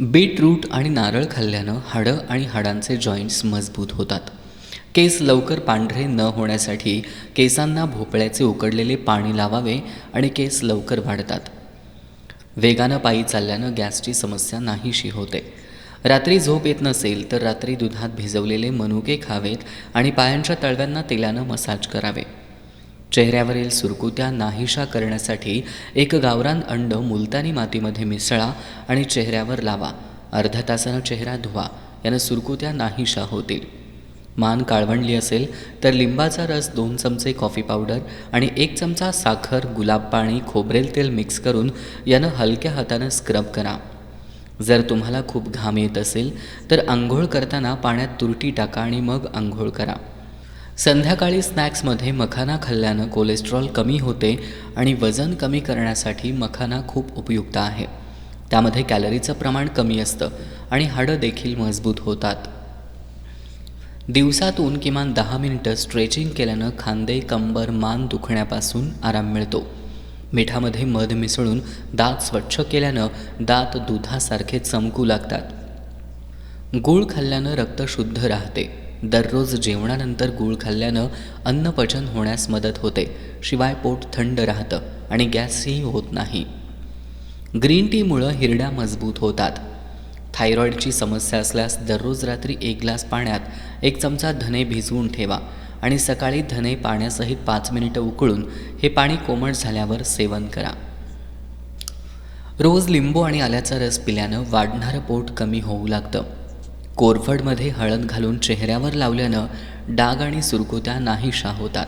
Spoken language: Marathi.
बीटरूट आणि नारळ खाल्ल्यानं हाडं आणि हाडांचे जॉईंट्स मजबूत होतात. केस लवकर पांढरे न होण्यासाठी केसांना भोपळ्याचे उकडलेले पाणी लावावे आणि केस लवकर वाढतात. वेगानं पायी चालल्यानं गॅसची समस्या नाहीशी होते. रात्री झोप येत नसेल तर रात्री दुधात भिजवलेले मनुके खावेत आणि पायांच्या तळव्यांना तेलानं मसाज करावे. चेहऱ्यावरील सुरकुत्या नाहीशा करण्यासाठी एक गावरान अंड मुलतानी मातीमध्ये मिसळा आणि चेहऱ्यावर लावा. अर्ध्या तासानं चेहरा धुवा. यानं सुरकुत्या नाहीशा होतील. मान काळवंडली असेल तर लिंबाचा रस दोन चमचे कॉफी पावडर आणि एक चमचा साखर गुलाब पाणी खोबरेल तेल मिक्स करून यानं हलक्या हातानं स्क्रब करा. जर तुम्हाला खूप घाम येत असेल तर आंघोळ करताना पाण्यात तुरटी टाका आणि मग आंघोळ करा. संध्याकाळी स्नॅक्समध्ये मखाना खाल्ल्यानं कोलेस्ट्रॉल कमी होते आणि वजन कमी करण्यासाठी मखाना खूप उपयुक्त आहे. त्यामध्ये कॅलरीचं प्रमाण कमी असतं आणि हाडं देखील मजबूत होतात. दिवसातून किमान दहा मिनिटं स्ट्रेचिंग केल्यानं खांदे कंबर मान दुखण्यापासून आराम मिळतो. मिठामध्ये मध मिसळून दात स्वच्छ केल्यानं दात दुधासारखे चमकू लागतात. गूळ खाल्ल्यानं रक्त शुद्ध राहते. दररोज जेवणानंतर गूळ खाल्ल्यानं अन्नपचन होण्यास मदत होते. शिवाय पोट थंड राहतं आणि गॅसही होत नाही. ग्रीन टीमुळं हिरड्या मजबूत होतात. थायरॉईडची समस्या असल्यास दररोज रात्री एक ग्लास पाण्यात एक चमचा धने भिजवून ठेवा आणि सकाळी धने पाण्यासहित पाच मिनिटं उकळून हे पाणी कोमट झाल्यावर सेवन करा. रोज लिंबू आणि आल्याचा रस पिल्यानं वाढणारं पोट कमी होऊ लागतं. कोरफडमध्ये हळद घालून चेहऱ्यावर लावल्यानं डाग आणि सुरकुत्या नाहीशा होतात.